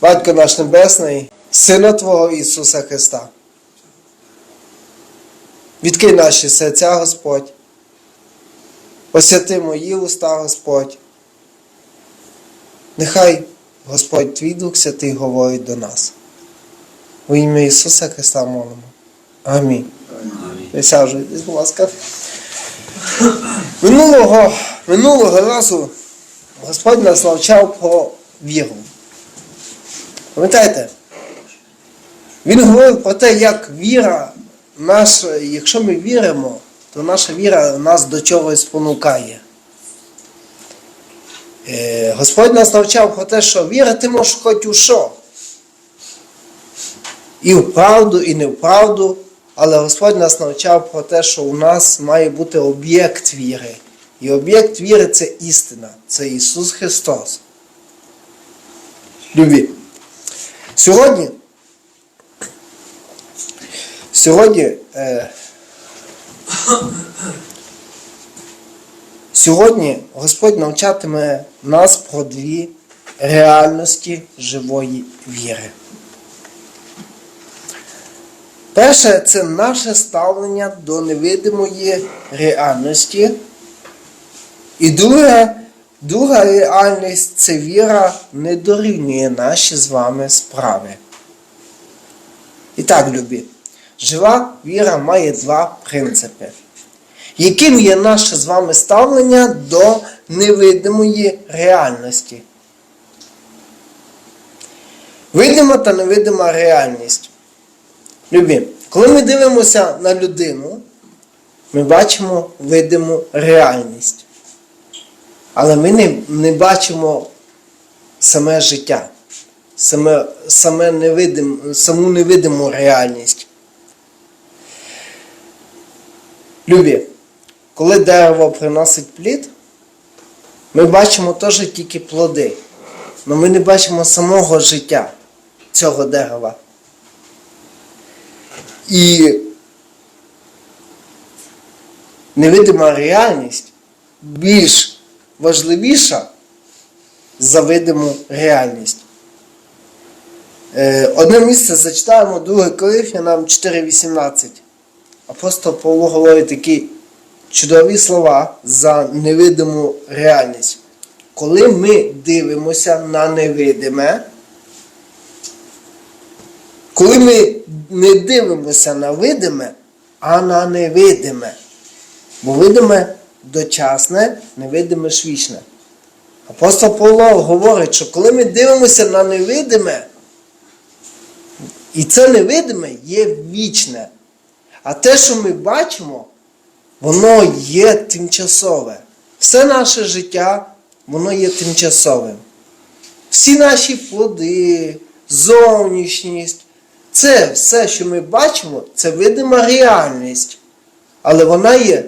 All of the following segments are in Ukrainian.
Батько наш Небесний, Сина Твого Ісуса Христа. Відкрий наші серця, Господь. Освяти мої уста, Господь. Нехай Господь Твій Дух Святий говорить до нас. У ім'я Ісуса Христа молимо. Амінь. Присаджуйтесь, будь ласка. Минулого, минулого разу Господь нас навчав про віру. Пам'ятаєте? Він говорив про те, як віра, наша, якщо ми віримо, то наша віра нас до чогось спонукає. Е, Господь нас навчав про те, що вірити можеш хоч у що. І в правду, і не в правду. Але Господь нас навчав про те, що у нас має бути об'єкт віри. І об'єкт віри це істина, це Ісус Христос. Любі. Сьогодні, сьогодні, е, сьогодні Господь навчатиме нас про дві реальності живої віри. Перше це наше ставлення до невидимої реальності. І друге, друга реальність це віра не дорівнює наші з вами справи. І так, любі, жива віра має два принципи. Яким є наше з вами ставлення до невидимої реальності? Видима та невидима реальність. Любі, коли ми дивимося на людину, ми бачимо видиму реальність. Але ми не, не бачимо саме життя, саме, саме невидим, саму невидиму реальність. Любі, коли дерево приносить плід, ми бачимо теж тільки плоди, але ми не бачимо самого життя цього дерева. І невидима реальність більш важливіша за видиму реальність. Е, Одне місце зачитаємо 2 Коринфянам 4.18. Апостол Павло говорить такі чудові слова за невидиму реальність. Коли ми дивимося на невидиме, коли ми не дивимося на видиме, а на невидиме. Бо видиме дочасне, невидиме ж вічне. Апостол Павло говорить, що коли ми дивимося на невидиме, і це невидиме є вічне. А те, що ми бачимо, воно є тимчасове. Все наше життя, воно є тимчасовим. Всі наші плоди, зовнішність, це все, що ми бачимо, це видима реальність. Але вона є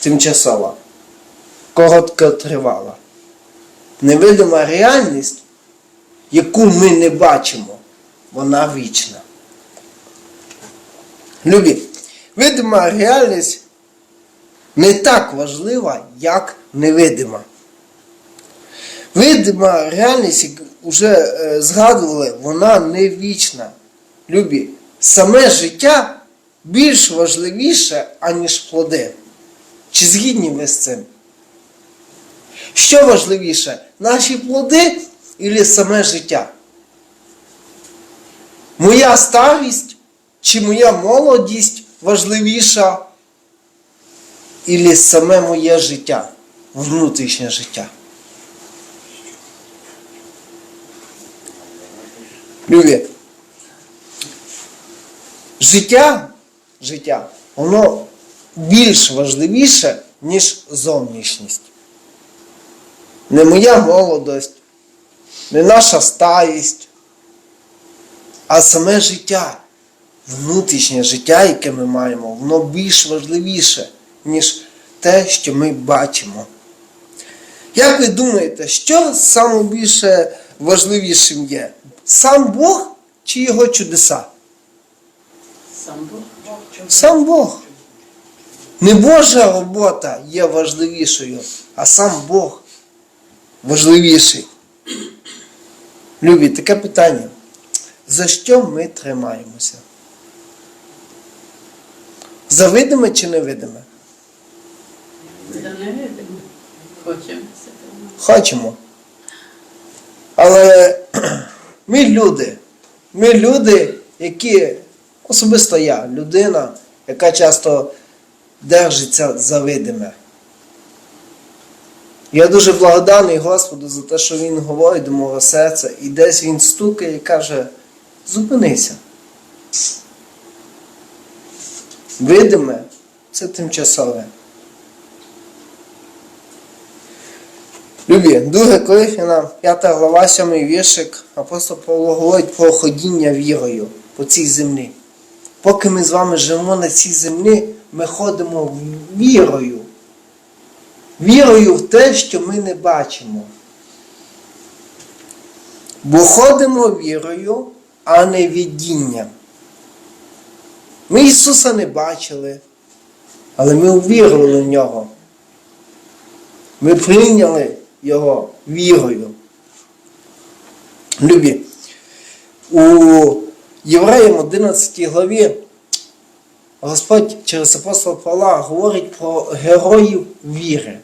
тимчасова, короткотривала. Невидима реальність, яку ми не бачимо, вона вічна. Любі, видима реальність не так важлива, як невидима. Видима реальність, як вже е, згадували, вона не вічна. Любі, саме життя більш важливіше, аніж плоди. Чи згідні ви з цим? Що важливіше, наші плоди і саме життя? Моя старість чи моя молодість важливіша, і саме моє життя, внутрішнє життя? Любі, життя, життя, воно більш важливіше, ніж зовнішність. Не моя молодость, не наша старість, а саме життя, внутрішнє життя, яке ми маємо, воно більш важливіше, ніж те, що ми бачимо. Як ви думаєте, що саме більше важливішим є? Сам Бог чи його чудеса? Сам Бог. Сам Бог. Не Божа робота є важливішою, а сам Бог важливіший. Любі, таке питання. За що ми тримаємося? За видиме чи невидиме? Це не видимо. Хочемо. Хочемо. Але ми люди. Ми люди, які, особисто я, людина, яка часто держиться за видиме. Я дуже благодарний Господу за те, що Він говорить до мого серця, і десь Він стукає і каже, зупинися. Видиме це тимчасове. Любі, 2 Коринфяна, 5 глава, 7 віршик, апостол Павло говорить про ходіння вірою по цій землі. Поки ми з вами живемо на цій землі, ми ходимо вірою. Вірою в те, що ми не бачимо. Бо ходимо вірою, а не відінням. Ми Ісуса не бачили, але ми увірували в нього. Ми прийняли його вірою. Любі. У Євреям 11 главі Господь через апостола Павла говорить про героїв віри.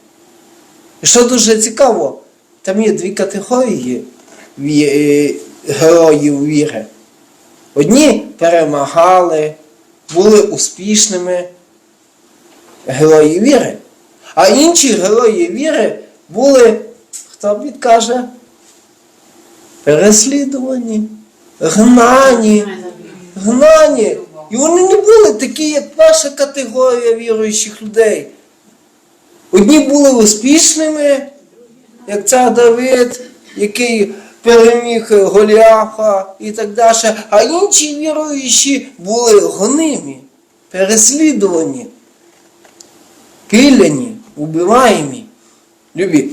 І що дуже цікаво, там є дві категорії е, героїв віри. Одні перемагали, були успішними герої віри. А інші герої віри були, хто підкаже, переслідувані, гнані, гнані. І вони не були такі, як перша категорія віруючих людей. Одні були успішними, як цар Давид, який переміг Голіафа і так далі, а інші віруючі були гонимі, переслідувані, пиляні, убиваємі. Любі.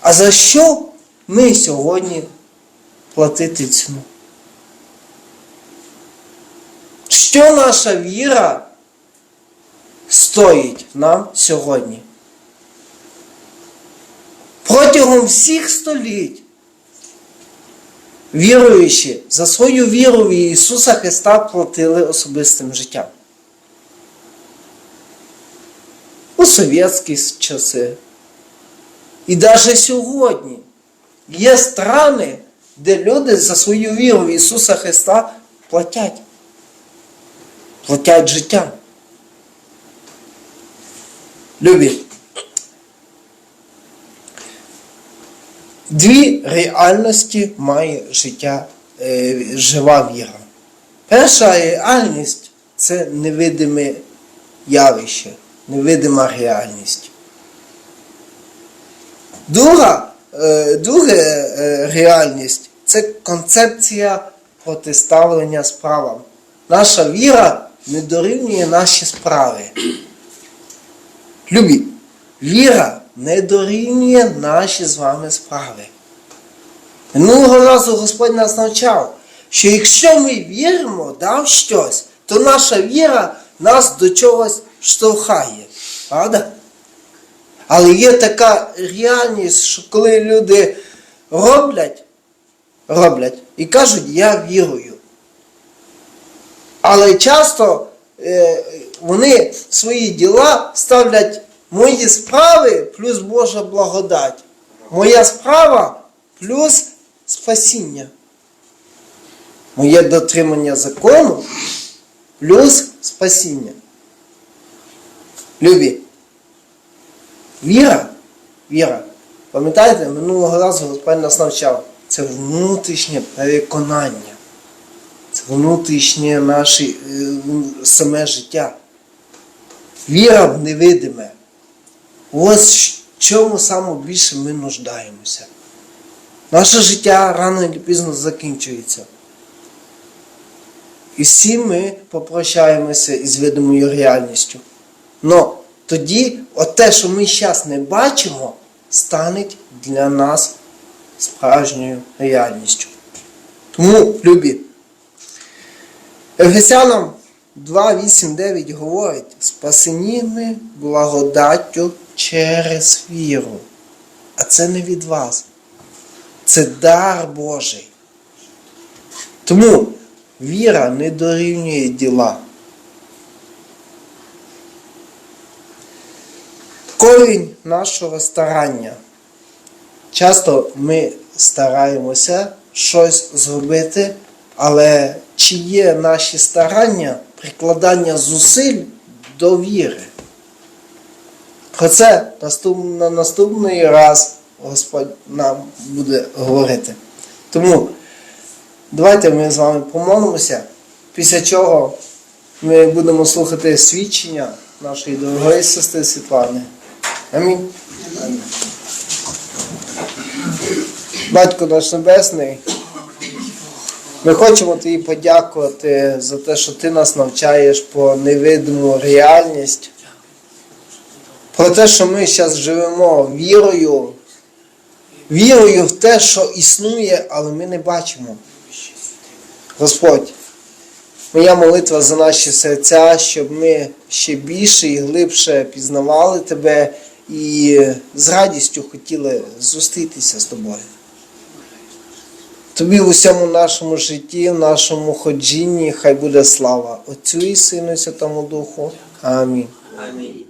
А за що ми сьогодні платити ціну? Що наша віра стоїть нам сьогодні? Протягом всіх століть віруючі за свою віру в Ісуса Христа платили особистим життям. У совєтські часи. І навіть сьогодні є страни, де люди за свою віру в Ісуса Христа платять. Платять життям. Любі. Дві реальності має життя, е, жива віра. Перша реальність це невидиме явище, невидима реальність. Друга, е, друга е, реальність це концепція протиставлення справам. Наша віра не дорівнює наші справи. Любі, віра не дорівнює наші з вами справи. Минулого разу Господь нас навчав, що якщо ми віримо да, в щось, то наша віра нас до чогось штовхає. Правда? Але є така реальність, що коли люди роблять, роблять і кажуть, я вірую. Але часто е, вони свої діла ставлять мої справи плюс Божа благодать. Моя справа плюс спасіння. Моє дотримання закону плюс спасіння. Любі. Віра, віра. Пам'ятаєте, минулого разу Господь нас навчав. Це внутрішнє переконання. Внутрішнє наше е, саме життя. Віра в невидиме. Ось в чому саме більше ми нуждаємося. Наше життя рано чи пізно закінчується. І всі ми попрощаємося із видимою реальністю. Но тоді те, що ми зараз не бачимо, стане для нас справжньою реальністю. Тому, любі, Ефесянам 2, 8, 9 говорить, спасені ми благодаттю через віру. А це не від вас. Це дар Божий. Тому віра не дорівнює діла. Корінь нашого старання. Часто ми стараємося щось зробити, але чи є наші старання прикладання зусиль до віри? Про це на наступний раз Господь нам буде говорити. Тому давайте ми з вами помолимося, після чого ми будемо слухати свідчення нашої дорогої сестри Світлани. Амінь. Батько наш Небесний, ми хочемо тобі подякувати за те, що ти нас навчаєш про невидиму реальність, про те, що ми зараз живемо вірою, вірою в те, що існує, але ми не бачимо. Господь, моя молитва за наші серця, щоб ми ще більше і глибше пізнавали Тебе і з радістю хотіли зустрітися з тобою. Тобі в усьому нашому житті, в нашому ходжінні, хай буде слава Отцю і Сину і Святому Духу. Амінь. Амінь.